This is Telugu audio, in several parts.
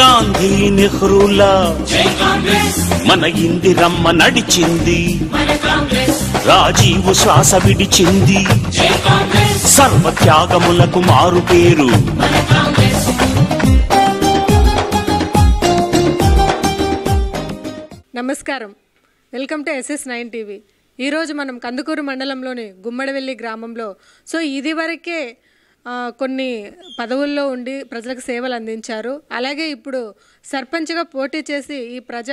గాంధీ నెహ్రూలా. మన ఇందిరమ్మ నడిచింది. రాజీవు శ్వాస విడిచింది. సర్వత్యాగములకు మారు పేరు. నమస్కారం. Welcome to SS nine TV. ఈరోజు మనం కందుకూరు మండలంలోని గుమ్మడివెల్లి గ్రామంలో. సో ఇది వరకే ఆ, కొన్ని పదవుల్లో ఉండి ప్రజలకు సేవలు అందించారు. అలాగే ఇప్పుడు సర్పంచ్గా పోటీ చేసి ఈ ప్రజ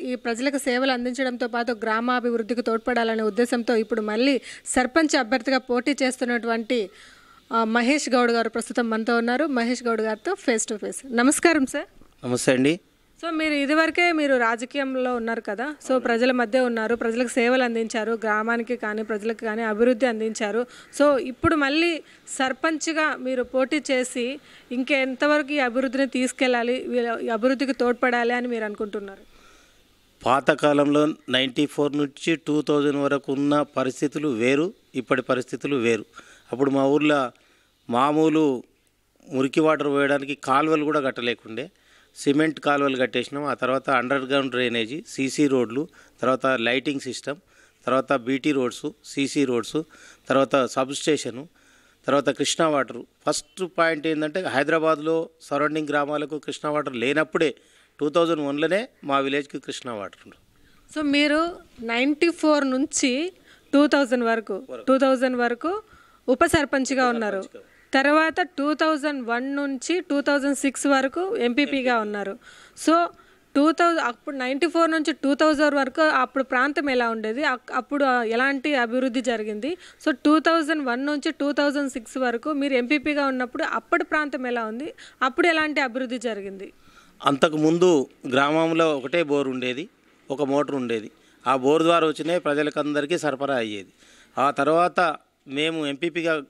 ఈ ప్రజలకు సేవలు అందించడంతో పాటు గ్రామాభివృద్ధికి తోడ్పడాలనే ఉద్దేశంతో ఇప్పుడు మళ్ళీ సర్పంచ్ అభ్యర్థిగా పోటీ చేస్తున్నటువంటి మహేష్ గౌడ్ గారు ప్రస్తుతం మనతో ఉన్నారు. మహేష్ గౌడ్ గారితో ఫేస్ టు ఫేస్. నమస్కారం సార్. నమస్తే అండి. సో మీరు ఇదివరకే మీరు రాజకీయంలో ఉన్నారు కదా. సో ప్రజల మధ్య ఉన్నారు. ప్రజలకు సేవలు అందించారు. గ్రామానికి కానీ ప్రజలకు కానీ అభివృద్ధి అందించారు. సో ఇప్పుడు మళ్ళీ సర్పంచ్గా మీరు పోటీ చేసి ఇంకెంతవరకు ఈ అభివృద్ధిని తీసుకెళ్ళాలి? వీళ్ళ- అభివృద్ధికి తోడ్పడాలి అని మీరు అనుకుంటున్నారు? పాతకాలంలో నైంటీ ఫోర్ నుంచి టూ థౌజండ్ వరకు ఉన్న పరిస్థితులు వేరు. ఇప్పటి పరిస్థితులు వేరు. అప్పుడు మా ఊర్లో మామూలు మురికి వాటర్ పోయడానికి కాలువలు కూడా కట్టలేకుండే. సిమెంట్ కాలువలు కట్టేసినాం. ఆ తర్వాత అండర్ గ్రౌండ్ డ్రైనేజీ సీసీ రోడ్లు తర్వాత లైటింగ్ సిస్టమ్ తర్వాత బీటీ రోడ్స్ సీసీ రోడ్స్ తర్వాత సబ్ స్టేషను తర్వాత కృష్ణా వాటర్. ఫస్ట్ పాయింట్ ఏంటంటే హైదరాబాద్లో సరౌండింగ్ గ్రామాలకు కృష్ణా వాటర్ లేనప్పుడే టూ థౌజండ్ వన్లోనే మా విలేజ్కి కృష్ణా వాటర్. సో మీరు నైంటీ ఫోర్ నుంచి టూ థౌజండ్ వరకు టూ థౌజండ్ వరకు ఉప సర్పంచ్గా ఉన్నారు. తర్వాత టూ థౌజండ్ వన్ నుంచి టూ థౌజండ్ సిక్స్ వరకు ఎంపీపీగా ఉన్నారు. సో టూ థౌజండ్ అప్పుడు నైంటీ ఫోర్ నుంచి టూ థౌజండ్ వరకు అప్పుడు ప్రాంతం ఎలా ఉండేది? అప్పుడు ఎలాంటి అభివృద్ధి జరిగింది? సో టూ థౌజండ్ వన్ నుంచి టూ థౌజండ్ సిక్స్ వరకు మీరు ఎంపీపీగా ఉన్నప్పుడు అప్పటి ప్రాంతం ఎలా ఉంది? అప్పుడు ఎలాంటి అభివృద్ధి జరిగింది? అంతకుముందు గ్రామంలో ఒకటే బోర్ ఉండేది ఒక మోటార్ ఉండేది. ఆ బోర్ ద్వారా వచ్చినే ప్రజలకందరికీ సరఫరా అయ్యేది. ఆ తర్వాత మేము ఎంపీపీగా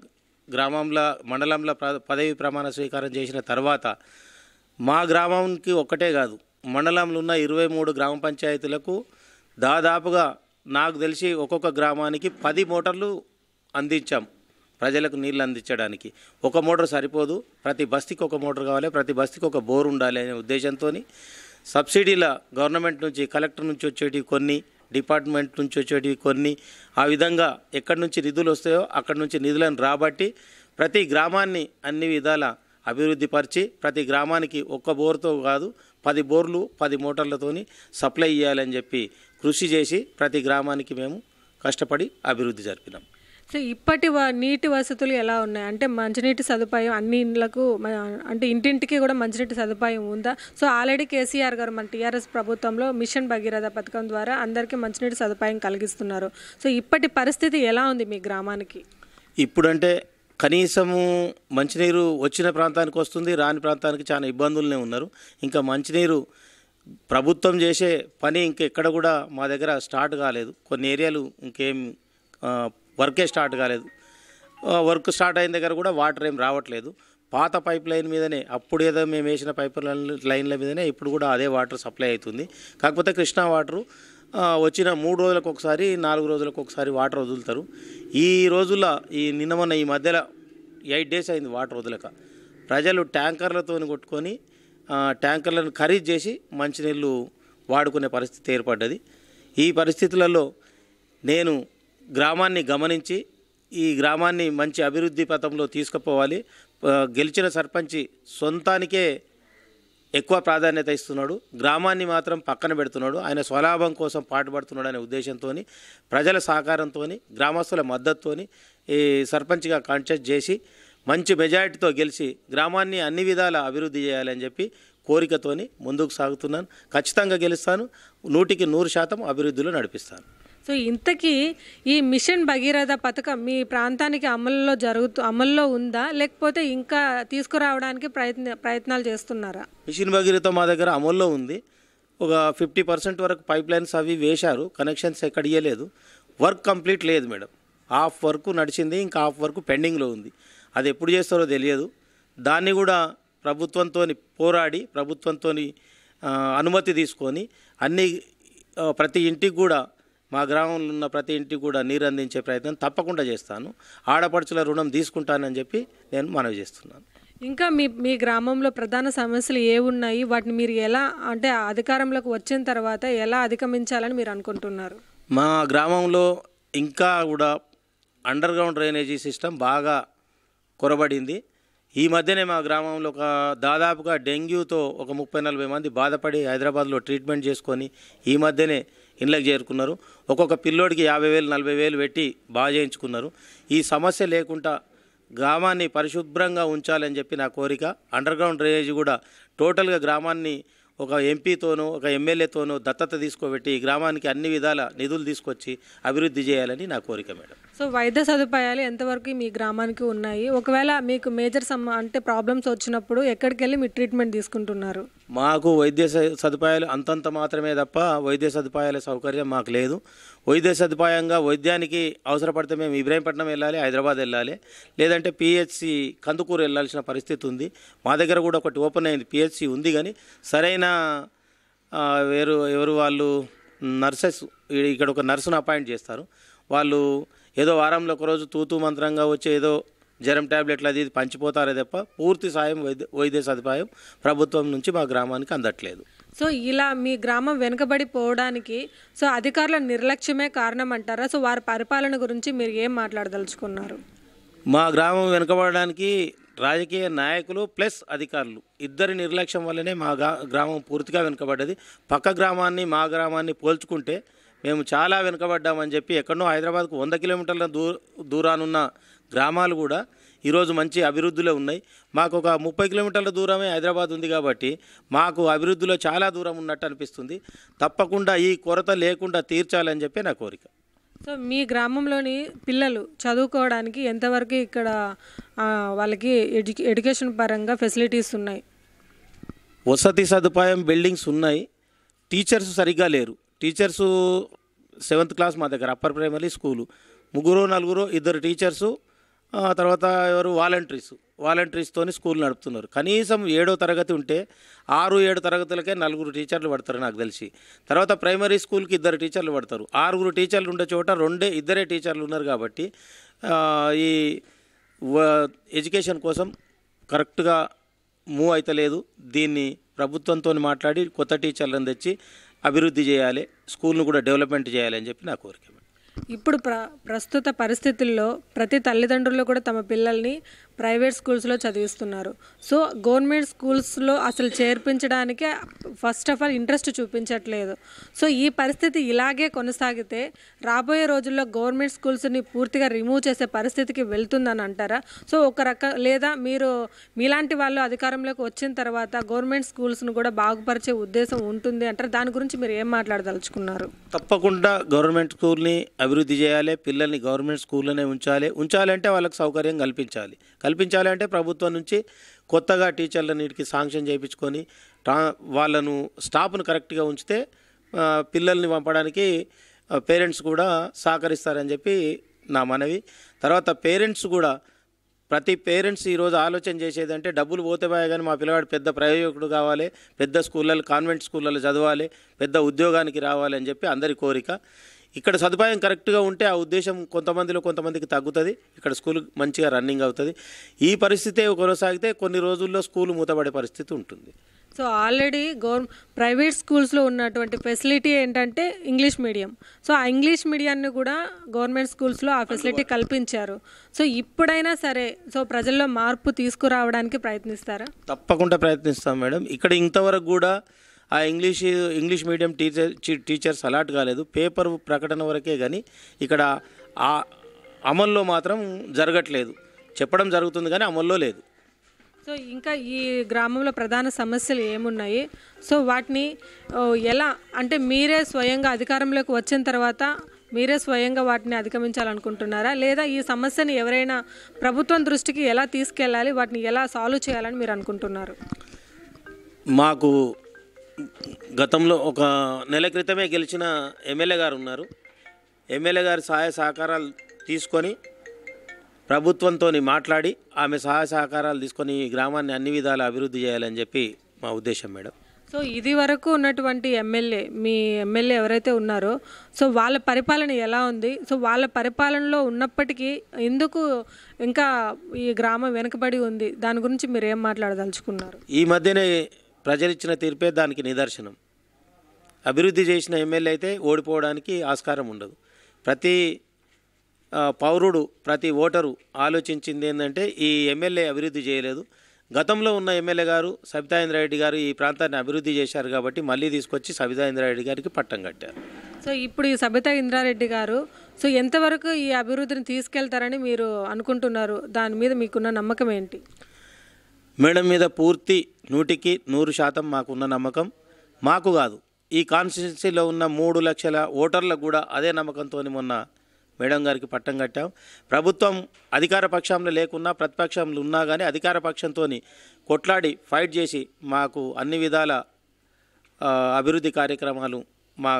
గ్రామంలో మండలంలో పదవి ప్రమాణ స్వీకారం చేసిన తర్వాత మా గ్రామంకి ఒక్కటే కాదు మండలంలో ఉన్న ఇరవై మూడు గ్రామ పంచాయతీలకు దాదాపుగా నాకు తెలిసి ఒక్కొక్క గ్రామానికి పది మోటార్లు అందించాం ప్రజలకు నీళ్ళు అందించడానికి. ఒక మోటార్ సరిపోదు ప్రతి బస్తీకి ఒక మోటార్ కావాలి ప్రతి బస్తీకి ఒక బోర్ ఉండాలి అనే ఉద్దేశంతో సబ్సిడీల గవర్నమెంట్ నుంచి కలెక్టర్ నుంచి వచ్చేటివి కొన్ని డిపార్ట్మెంట్ నుంచి వచ్చేటివి కొన్ని ఆ విధంగా ఎక్కడి నుంచి నిధులు వస్తాయో అక్కడి నుంచి నిధులను రాబట్టి ప్రతి గ్రామాన్ని అన్ని విధాల అభివృద్ధిపరిచి ప్రతి గ్రామానికి ఒక్క బోర్తో కాదు పది బోర్లు పది మోటార్లతోని సప్లై చేయాలని చెప్పి కృషి చేసి ప్రతి గ్రామానికి మేము కష్టపడి అభివృద్ధి జరిపినాం. సో ఇప్పటి వ- నీటి వసతులు ఎలా ఉన్నాయి? అంటే మంచినీటి సదుపాయం అన్ని ఇండ్లకు అంటే ఇంటింటికి కూడా మంచినీటి సదుపాయం ఉందా? సో ఆల్రెడీ కేసీఆర్ గారు మన టీఆర్ఎస్ ప్రభుత్వంలో మిషన్ భగీరథ పథకం ద్వారా అందరికీ మంచినీటి సదుపాయం కలిగిస్తున్నారు. సో ఇప్పటి పరిస్థితి ఎలా ఉంది మీ గ్రామానికి? ఇప్పుడంటే కనీసము మంచినీరు వచ్చిన ప్రాంతానికి వస్తుంది రాని ప్రాంతానికి చాలా ఇబ్బందులనే ఉన్నారు. ఇంకా మంచినీరు ప్రభుత్వం చేసే పని ఇంకెక్కడ కూడా మా దగ్గర స్టార్ట్ కాలేదు. కొన్ని ఏరియాలు ఇంకేం వర్కే స్టార్ట్ కాలేదు. వర్క్ స్టార్ట్ అయిన దగ్గర కూడా వాటర్ ఏం రావట్లేదు. పాత పైప్ లైన్ మీదనే అప్పుడు ఏదో మేము వేసిన పైప్ లైన్- లైన్ల మీదనే ఇప్పుడు కూడా అదే వాటర్ సప్లై అవుతుంది. కాకపోతే కృష్ణా వాటరు వచ్చిన మూడు రోజులకు ఒకసారి నాలుగు రోజులకు ఒకసారి వాటర్ వదులుతారు. ఈ రోజుల్లో ఈ నిన్న మొన్న ఈ మధ్యలో ఎయిట్ డేస్ అయింది వాటర్ వదలక. ప్రజలు ట్యాంకర్లతో కొట్టుకొని ట్యాంకర్లను ఖరీదు చేసి మంచినీళ్ళు వాడుకునే పరిస్థితి ఏర్పడ్డది. ఈ పరిస్థితులలో నేను గ్రామాన్ని గమనించి ఈ గ్రామాన్ని మంచి అభివృద్ధి పథంలో తీసుకుపోవాలి. గెలిచిన సర్పంచి సొంతానికే ఎక్కువ ప్రాధాన్యత ఇస్తున్నాడు. గ్రామాన్ని మాత్రం పక్కన పెడుతున్నాడు. ఆయన స్వలాభం కోసం పాటుపడుతున్నాడు అనే ఉద్దేశంతో ప్రజల సహకారంతో గ్రామస్తుల మద్దతుతో ఈ సర్పంచ్గా కాంటెస్ట్ చేసి మంచి మెజారిటీతో గెలిచి గ్రామాన్ని అన్ని విధాల అభివృద్ధి చేయాలని చెప్పి కోరికతోని ముందుకు సాగుతున్నాను. ఖచ్చితంగా గెలుస్తాను. నూటికి నూరు శాతం అభివృద్ధిలో నడిపిస్తాను. సో ఇంతకీ ఈ మిషన్ భగీరథ పథకం మీ ప్రాంతానికి అమల్లో జరుగుతూ అమల్లో ఉందా? లేకపోతే ఇంకా తీసుకురావడానికి ప్రయత్న ప్రయత్నాలు చేస్తున్నారా? మిషన్ భగీరథ మా దగ్గర అమల్లో ఉంది. ఒక ఫిఫ్టీ పర్సెంట్ వరకు పైప్ లైన్స్ అవి వేశారు. కనెక్షన్స్ ఎక్కడ ఇవ్వలేదు వర్క్ కంప్లీట్ లేదు మేడం. హాఫ్ వర్క్ నడిచింది ఇంకా హాఫ్ వర్క్ పెండింగ్లో ఉంది. అది ఎప్పుడు చేస్తారో తెలియదు. దాన్ని కూడా ప్రభుత్వంతో పోరాడి ప్రభుత్వంతో అనుమతి తీసుకొని అన్ని ప్రతి ఇంటికి కూడా మా గ్రామంలో ఉన్న ప్రతి ఇంటికి కూడా నీరు అందించే ప్రయత్నం తప్పకుండా చేస్తాను. ఆడపడుచుల రుణం తీసుకుంటానని చెప్పి నేను మనవి చేస్తున్నాను. ఇంకా మీ మీ గ్రామంలో ప్రధాన సమస్యలు ఏ ఉన్నాయి? వాటిని మీరు ఎలా అంటే అధికారంలోకి వచ్చిన తర్వాత ఎలా అధిగమించాలని మీరు అనుకుంటున్నారు? మా గ్రామంలో ఇంకా కూడా అండర్ గ్రౌండ్ డ్రైనేజీ సిస్టమ్ బాగా కొరబడింది. ఈ మధ్యనే మా గ్రామంలో ఒక దాదాపుగా డెంగ్యూతో ఒక ముప్పై నలభై మంది బాధపడి హైదరాబాద్లో ట్రీట్మెంట్ చేసుకొని ఈ మధ్యనే ఇండ్లకు చేరుకున్నారు. ఒక్కొక్క పిల్లోడికి యాభై వేలు నలభై వేలు పెట్టి బాగా చేయించుకున్నారు. ఈ సమస్య లేకుండా గ్రామాన్ని పరిశుభ్రంగా ఉంచాలని చెప్పి నా కోరిక. అండర్ గ్రౌండ్ డ్రైనేజ్ కూడా టోటల్గా గ్రామాన్ని ఒక ఎంపీతోనో ఒక ఎమ్మెల్యేతోనో దత్తత తీసుకోబెట్టి ఈ గ్రామానికి అన్ని విధాల నిధులు తీసుకొచ్చి అభివృద్ధి చేయాలని నా కోరిక మేడం. సో వైద్య సదుపాయాలు ఎంతవరకు మీ గ్రామానికి ఉన్నాయి? ఒకవేళ మీకు మేజర్ సమ్ అంటే ప్రాబ్లమ్స్ వచ్చినప్పుడు ఎక్కడికి వెళ్ళి మీ ట్రీట్మెంట్ తీసుకుంటున్నారు? మాకు వైద్య స- సదుపాయాలు అంతంత మాత్రమే తప్ప వైద్య సదుపాయాల సౌకర్యం మాకు లేదు. వైద్య సదుపాయంగా వైద్యానికి అవసరపడితే మేము ఇబ్రాహీంపట్నం వెళ్ళాలి హైదరాబాద్ వెళ్ళాలి. లేదంటే పిహెచ్సి కందుకూరు వెళ్ళాల్సిన పరిస్థితి ఉంది. మా దగ్గర కూడా ఒకటి ఓపెన్ అయింది పిహెచ్సి ఉంది కానీ సరైన వేరు ఎవరు వాళ్ళు నర్సెస్ ఇక్కడ ఒక నర్సును అపాయింట్ చేస్తారు. వాళ్ళు ఏదో వారంలో ఒకరోజు తూతూ మంత్రంగా వచ్చి ఏదో జ్వరం ట్యాబ్లెట్లు అది ఇది పంచిపోతారే తప్ప పూర్తి సాయం వైద్య వైద్య సదుపాయం ప్రభుత్వం నుంచి మా గ్రామానికి అందట్లేదు. సో ఇలా మీ గ్రామం వెనుకబడిపోవడానికి సో అధికారుల నిర్లక్ష్యమే కారణం అంటారా సో వారి పరిపాలన గురించి మీరు ఏం మాట్లాడదలుచుకున్నారు? మా గ్రామం వెనుకబడడానికి రాజకీయ నాయకులు ప్లస్ అధికారులు. ఇద్దరి నిర్లక్ష్యం వల్లనే మా గ్రామం పూర్తిగా వెనుకబడ్డది. పక్క గ్రామాన్ని మా గ్రామాన్ని పోల్చుకుంటే మేము చాలా వెనుకబడ్డామని చెప్పి ఎక్కడో హైదరాబాద్కు వంద కిలోమీటర్ల దూ దూరానున్న గ్రామాలు కూడా ఈరోజు మంచి అభివృద్ధిలో ఉన్నాయి. మాకు ఒక ముప్పై కిలోమీటర్ల దూరమే హైదరాబాద్ ఉంది కాబట్టి మాకు అభివృద్ధిలో చాలా దూరం ఉన్నట్టు అనిపిస్తుంది. తప్పకుండా ఈ కొరత లేకుండా తీర్చాలని చెప్పి నా కోరిక. సో మీ గ్రామంలోని పిల్లలు చదువుకోవడానికి ఎంతవరకు ఇక్కడ వాళ్ళకి ఎడ్యు ఎడ్యుకేషన్ పరంగా ఫెసిలిటీస్ ఉన్నాయి? వసతి సదుపాయం బిల్డింగ్స్ ఉన్నాయి. టీచర్స్ సరిగ్గా లేరు. టీచర్సు సెవెంత్ క్లాస్ మా దగ్గర అప్పర్ ప్రైమరీ స్కూలు. ముగ్గురు నలుగురు ఇద్దరు టీచర్సు తర్వాత ఎవరు వాలంటీర్స్. వాలంటీర్స్తోని స్కూల్ నడుపుతున్నారు. కనీసం ఏడో తరగతి ఉంటే ఆరు ఏడు తరగతులకే నలుగురు టీచర్లు పడతారు నాకు తెలిసి. తర్వాత ప్రైమరీ స్కూల్కి ఇద్దరు టీచర్లు పడతారు. ఆరుగురు టీచర్లు ఉండే చోట రెండే ఇద్దరే టీచర్లు ఉన్నారు కాబట్టి ఈ వ- ఎడ్యుకేషన్ కోసం కరెక్ట్గా మూవ్ అవుతలేదు దీన్ని ప్రభుత్వంతో మాట్లాడి కొత్త టీచర్లను తెచ్చి అభివృద్ధి చేయాలి స్కూల్ను కూడా డెవలప్మెంట్ చేయాలి అని చెప్పి నా కోరిక. ఇప్పుడు ప్ర ప్రస్తుత పరిస్థితుల్లో ప్రతి తల్లిదండ్రులు కూడా తమ పిల్లల్ని ప్రైవేట్ స్కూల్స్లో చదివిస్తున్నారు. సో గవర్నమెంట్ స్కూల్స్లో అసలు చేర్పించడానికి ఫస్ట్ ఆఫ్ ఆల్ ఇంట్రెస్ట్ చూపించట్లేదు. సో ఈ పరిస్థితి ఇలాగే కొనసాగితే రాబోయే రోజుల్లో గవర్నమెంట్ స్కూల్స్ని పూర్తిగా రిమూవ్ చేసే పరిస్థితికి వెళ్తుందని అంటారా? సో ఒక రక లేదా మీరు మీలాంటి వాళ్ళు అధికారంలోకి వచ్చిన తర్వాత గవర్నమెంట్ స్కూల్స్ను కూడా బాగుపరిచే ఉద్దేశం ఉంటుంది అంటారు? దాని గురించి మీరు ఏం మాట్లాడదలుచుకున్నారు? తప్పకుండా గవర్నమెంట్ స్కూల్ని అభివృద్ధి చేయాలి పిల్లల్ని గవర్నమెంట్ స్కూల్లోనే ఉంచాలి. ఉంచాలంటే వాళ్ళకి సౌకర్యం కల్పించాలి. కల్పించాలి అంటే ప్రభుత్వం నుంచి కొత్తగా టీచర్లన్నిటికీ శాంక్షన్ చేయించుకొని ట్రా వాళ్ళను స్టాఫ్ను కరెక్ట్గా ఉంచితే పిల్లల్ని పంపడానికి పేరెంట్స్ కూడా సహకరిస్తారని చెప్పి నా మనవి. తర్వాత పేరెంట్స్ కూడా ప్రతి పేరెంట్స్ ఈరోజు ఆలోచన చేసేది అంటే డబ్బులు పోతే పోయా కానీ మా పిల్లవాడు పెద్ద ప్రయోజకుడు కావాలి పెద్ద స్కూళ్ళలో కాన్వెంట్ స్కూళ్ళలో చదవాలి పెద్ద ఉద్యోగానికి రావాలి అని చెప్పి అందరి కోరిక. ఇక్కడ సదుపాయం కరెక్ట్గా ఉంటే ఆ ఉద్దేశం కొంతమందిలో కొంతమందికి తగ్గుతుంది. ఇక్కడ స్కూల్ మంచిగా రన్నింగ్ అవుతుంది. ఈ పరిస్థితే కొనసాగితే కొన్ని రోజుల్లో స్కూల్ మూతపడే పరిస్థితి ఉంటుంది. సో ఆల్రెడీ గవర్ ప్రైవేట్ స్కూల్స్లో ఉన్నటువంటి ఫెసిలిటీ ఏంటంటే ఇంగ్లీష్ మీడియం. సో ఆ ఇంగ్లీష్ మీడియాన్ని కూడా గవర్నమెంట్ స్కూల్స్లో ఆ ఫెసిలిటీ కల్పించారు. సో ఇప్పుడైనా సరే సో ప్రజల్లో మార్పు తీసుకురావడానికి ప్రయత్నిస్తారా? తప్పకుండా ప్రయత్నిస్తాం మేడం. ఇక్కడ ఇంతవరకు కూడా ఆ English English medium teacher teachers allot కాలేదు. పేపర్ ప్రకటన వరకే కానీ ఇక్కడ ఆ అమల్లో మాత్రం జరగట్లేదు. చెప్పడం జరుగుతుంది కానీ అమల్లో లేదు. సో ఇంకా ఈ గ్రామంలో ప్రధాన సమస్యలు ఏమున్నాయి? సో వాటిని ఎలా అంటే మీరే స్వయంగా అధికారంలోకి వచ్చిన తర్వాత మీరే స్వయంగా వాటిని అధిగమించాలనుకుంటున్నారా? లేదా ఈ సమస్యని ఎవరైనా ప్రభుత్వం దృష్టికి ఎలా తీసుకెళ్ళాలి? వాటిని ఎలా సాల్వ్ చేయాలని మీరు అనుకుంటున్నారు? మాకు గతంలో ఒక నెల క్రితమే గెలిచిన ఎమ్మెల్యే గారు ఉన్నారు. ఎమ్మెల్యే గారి సహాయ సహకారాలు తీసుకొని ప్రభుత్వంతో మాట్లాడి ఆమె సహాయ సహకారాలు తీసుకొని ఈ గ్రామాన్ని అన్ని విధాలా అభివృద్ధి చేయాలని చెప్పి మా ఉద్దేశం మేడం. సో ఇది వరకు ఉన్నటువంటి ఎమ్మెల్యే మీ ఎమ్మెల్యే ఎవరైతే ఉన్నారో సో వాళ్ళ పరిపాలన ఎలా ఉంది? సో వాళ్ళ పరిపాలనలో ఉన్నప్పటికీ ఎందుకు ఇంకా ఈ గ్రామం వెనుకబడి ఉంది? దాని గురించి మీరు ఏం మాట్లాడదలుచుకున్నారు? ఈ మధ్యనే ప్రజలు ఇచ్చిన తీర్పే దానికి నిదర్శనం. అభివృద్ధి చేసిన ఎమ్మెల్యే అయితే ఓడిపోవడానికి ఆస్కారం ఉండదు. ప్రతి పౌరుడు ప్రతి ఓటరు ఆలోచించింది ఏంటంటే ఈ ఎమ్మెల్యే అభివృద్ధి చేయలేదు. గతంలో ఉన్న ఎమ్మెల్యే గారు సబితాయింద్రారెడ్డి గారు ఈ ప్రాంతాన్ని అభివృద్ధి చేశారు కాబట్టి మళ్ళీ తీసుకొచ్చి సబితాయింద్రారెడ్డి గారికి పట్టం కట్టారు. సో ఇప్పుడు ఈ సబితా ఇంద్రారెడ్డి గారు సో ఎంతవరకు ఈ అభివృద్ధిని తీసుకెళ్తారని మీరు అనుకుంటున్నారు? దాని మీద మీకున్న నమ్మకం ఏంటి? మేడం మీద పూర్తి నూటికి నూరు శాతం మాకున్న నమ్మకం మాకు కాదు. ఈ కాన్స్టిట్యున్సీలో ఉన్న మూడు లక్షల ఓటర్లకు కూడా అదే నమ్మకంతో మొన్న మేడం గారికి పట్టం కట్టాం. ప్రభుత్వం అధికార పక్షంలో లేకున్నా ప్రతిపక్షంలో ఉన్నా కానీ అధికార పక్షంతో కొట్లాడి ఫైట్ చేసి మాకు అన్ని విధాల అభివృద్ధి కార్యక్రమాలు మా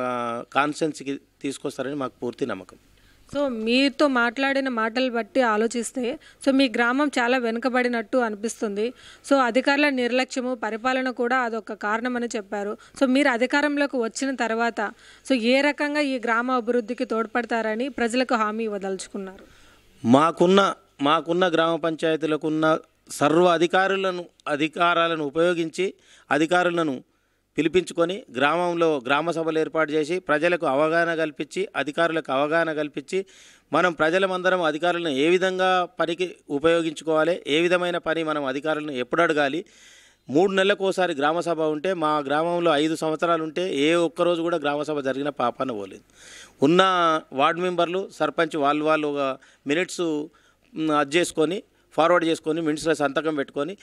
కాన్స్టిట్యున్సీకి తీసుకొస్తారని మాకు పూర్తి నమ్మకం. సో మీతో మాట్లాడిన మాటలు బట్టి ఆలోచిస్తే సో మీ గ్రామం చాలా వెనుకబడినట్టు అనిపిస్తుంది. సో అధికారుల నిర్లక్ష్యము పరిపాలన కూడా అదొక కారణమని చెప్పారు. సో మీరు అధికారంలోకి వచ్చిన తర్వాత సో ఏ రకంగా ఈ గ్రామ అభివృద్ధికి తోడ్పడతారని ప్రజలకు హామీ ఇవ్వదలుచుకున్నారు? మాకున్న మాకున్న గ్రామ పంచాయతీలకు ఉన్న సర్వ అధికారులను అధికారాలను ఉపయోగించి అధికారులను పిలిపించుకొని గ్రామంలో గ్రామ సభలు ఏర్పాటు చేసి ప్రజలకు అవగాహన కల్పించి అధికారులకు అవగాహన కల్పించి మనం ప్రజలమందరం అధికారులను ఏ విధంగా పనికి ఉపయోగించుకోవాలి ఏ విధమైన పని మనం అధికారులను ఎప్పుడు అడగాలి? మూడు నెలలకు ఒకసారి గ్రామ సభ ఉంటే మా గ్రామంలో ఐదు సంవత్సరాలు ఉంటే ఏ ఒక్కరోజు కూడా గ్రామ సభ జరిగిన పాపాన పోలేదు. ఉన్న వార్డు మెంబర్లు సర్పంచ్ వాళ్ళు వాళ్ళు ఒక మినిట్స్ అది చేసుకొని ఫార్వర్డ్ చేసుకొని మినిట్స్లో సంతకం పెట్టుకొని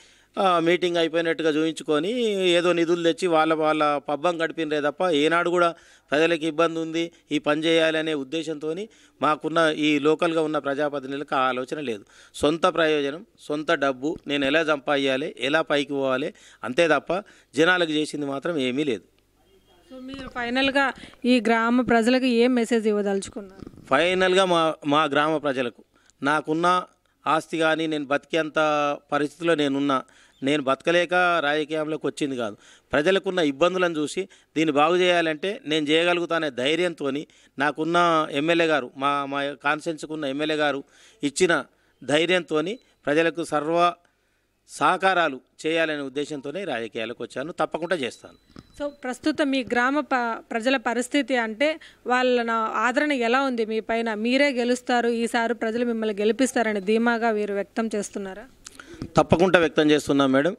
మీటింగ్ అయిపోయినట్టుగా చూపించుకొని ఏదో నిధులు తెచ్చి వాళ్ళ వాళ్ళ పబ్బం గడిపినరే తప్ప ఏనాడు కూడా ప్రజలకు ఇబ్బంది ఉంది. ఈ పని చేయాలి అనే ఉద్దేశంతో మాకున్న ఈ లోకల్గా ఉన్న ప్రజాప్రతినిధులకు ఆ ఆలోచన లేదు. సొంత ప్రయోజనం సొంత డబ్బు నేను ఎలా సంపాదించాలి ఎలా పైకి పోవాలి అంతే తప్ప జనాలకు చేసింది మాత్రం ఏమీ లేదు. సో మీరు ఫైనల్గా ఈ గ్రామ ప్రజలకు ఏం మెసేజ్ ఇవ్వదలుచుకున్నారు? ఫైనల్గా మా మా గ్రామ ప్రజలకు నాకున్న ఆస్తి కానీ నేను బతికేంత పరిస్థితిలో నేనున్నా నేను బతకలేక రాజకీయంలోకి వచ్చింది కాదు. ప్రజలకున్న ఇబ్బందులను చూసి దీన్ని బాగు చేయాలంటే నేను చేయగలుగుతానే ధైర్యంతో నాకున్న ఎమ్మెల్యే గారు మా మా కాన్సెన్స్కు ఉన్న ఎమ్మెల్యే గారు ఇచ్చిన ధైర్యంతో ప్రజలకు సర్వ సహకారాలు చేయాలనే ఉద్దేశంతోనే రాజకీయాలకు వచ్చాను. తప్పకుండా చేస్తాను. సో ప్రస్తుతం మీ గ్రామ ప ప్రజల పరిస్థితి అంటే వాళ్ళ నా ఆదరణ ఎలా ఉంది మీ పైన? మీరే గెలుస్తారు ఈసారి ప్రజలు మిమ్మల్ని గెలిపిస్తారని ధీమాగా వీరు వ్యక్తం చేస్తున్నారా? తప్పకుండా వ్యక్తం చేస్తున్నాం మేడం.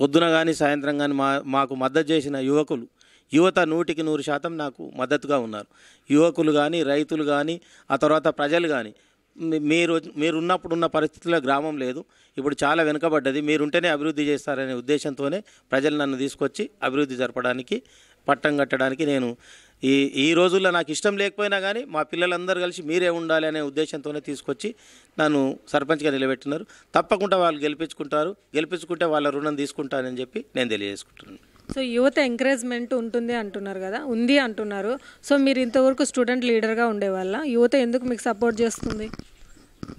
పొద్దున కానీ సాయంత్రం కానీ మా మాకు మద్దతు చేసిన యువకులు యువత నూటికి నూరు శాతం నాకు మద్దతుగా ఉన్నారు. యువకులు కానీ రైతులు కానీ ఆ తర్వాత ప్రజలు కానీ మీరు మీరు ఉన్నప్పుడు ఉన్న పరిస్థితుల్లో గ్రామం లేదు. ఇప్పుడు చాలా వెనుకబడ్డది. మీరుంటేనే అభివృద్ధి చేస్తారనే ఉద్దేశంతోనే ప్రజలు నన్ను తీసుకొచ్చి అభివృద్ధి జరపడానికి పట్టం కట్టడానికి నేను ఈ ఈ రోజుల్లో నాకు ఇష్టం లేకపోయినా కానీ మా పిల్లలందరూ కలిసి మీరే ఉండాలి అనే ఉద్దేశంతోనే తీసుకొచ్చి నన్ను సర్పంచ్గా నిలబెట్టినారు. తప్పకుండా వాళ్ళు గెలిపించుకుంటారు. గెలిపించుకుంటే వాళ్ళ రుణం తీసుకుంటానని చెప్పి నేను తెలియజేసుకుంటున్నాను. సో యువత ఎంకరేజ్మెంట్ ఉంటుంది అంటున్నారు కదా ఉంది అంటున్నారు. సో మీరు ఇంతవరకు స్టూడెంట్ లీడర్గా ఉండేవాళ్ళ? యువత ఎందుకు మీకు సపోర్ట్ చేస్తుంది?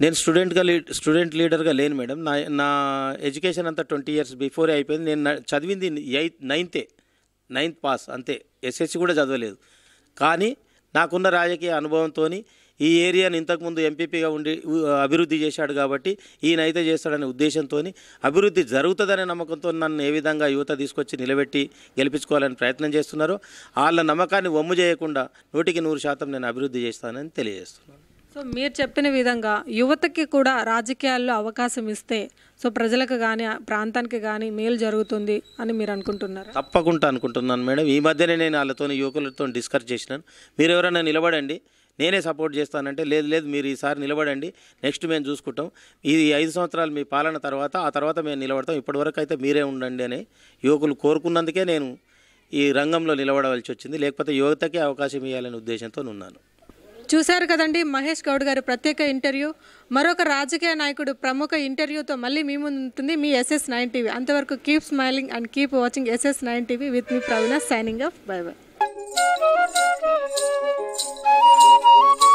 నేను స్టూడెంట్గా లీడ్ స్టూడెంట్ లీడర్గా లేను మేడం. నా నా ఎడ్యుకేషన్ అంతా ట్వంటీ ఇయర్స్ బిఫోరే అయిపోయింది. నేను చదివింది ఎయిత్ నైన్తే నైన్త్ పాస్ అంతే. ఎస్ఎస్సి కూడా చదవలేదు. కానీ నాకున్న రాజకీయ అనుభవంతో ఈ ఏరియాని ఇంతకుముందు ఎంపీపీగా ఉండి అభివృద్ధి చేశాడు కాబట్టి ఈయన అయితే చేస్తాడనే ఉద్దేశంతో అభివృద్ధి జరుగుతుందనే నమ్మకంతో నన్ను ఏ విధంగా యువత తీసుకొచ్చి నిలబెట్టి గెలిపించుకోవాలని ప్రయత్నం చేస్తున్నారో. వాళ్ళ నమ్మకాన్ని వమ్ము చేయకుండా నూటికి నూరు శాతం నేను అభివృద్ధి చేస్తానని తెలియజేస్తున్నాను. సో మీరు చెప్పిన విధంగా యువతకి కూడా రాజకీయాల్లో అవకాశం ఇస్తే సో ప్రజలకు కానీ ప్రాంతానికి కానీ మేలు జరుగుతుంది అని మీరు అనుకుంటున్నారా? తప్పకుండా అనుకుంటున్నాను మేడం. ఈ మధ్యనే నేను వాళ్ళతో యువకులతో డిస్కస్ చేసినాను. మీరు ఎవరైనా నిలబడండి. నేనే సపోర్ట్ చేస్తానంటే లేదు లేదు మీరు ఈసారి నిలబడండి. నెక్స్ట్ మేము చూసుకుంటాం. ఈ ఐదు సంవత్సరాలు మీ పాలన తర్వాత ఆ తర్వాత మేము నిలబడతాం. ఇప్పటివరకు అయితే మీరే ఉండండి అని యువకులు కోరుకున్నందుకే నేను ఈ రంగంలో నిలబడవలసి వచ్చింది. లేకపోతే యువతకే అవకాశం ఇవ్వాలనే ఉద్దేశంతో ఉన్నాను. చూశారు కదండి మహేష్ గౌడ్ గారి ప్రత్యేక ఇంటర్వ్యూ. మరొక రాజకీయ నాయకుడు ప్రముఖ ఇంటర్వ్యూతో మళ్ళీ మీ ముందు ఉంటుంది. మీ ఎస్ఎస్ నైన్ టీవీ. అంతవరకు keep smiling and keep watching SS nine TV with me Praveena signing off bye bye Thank you.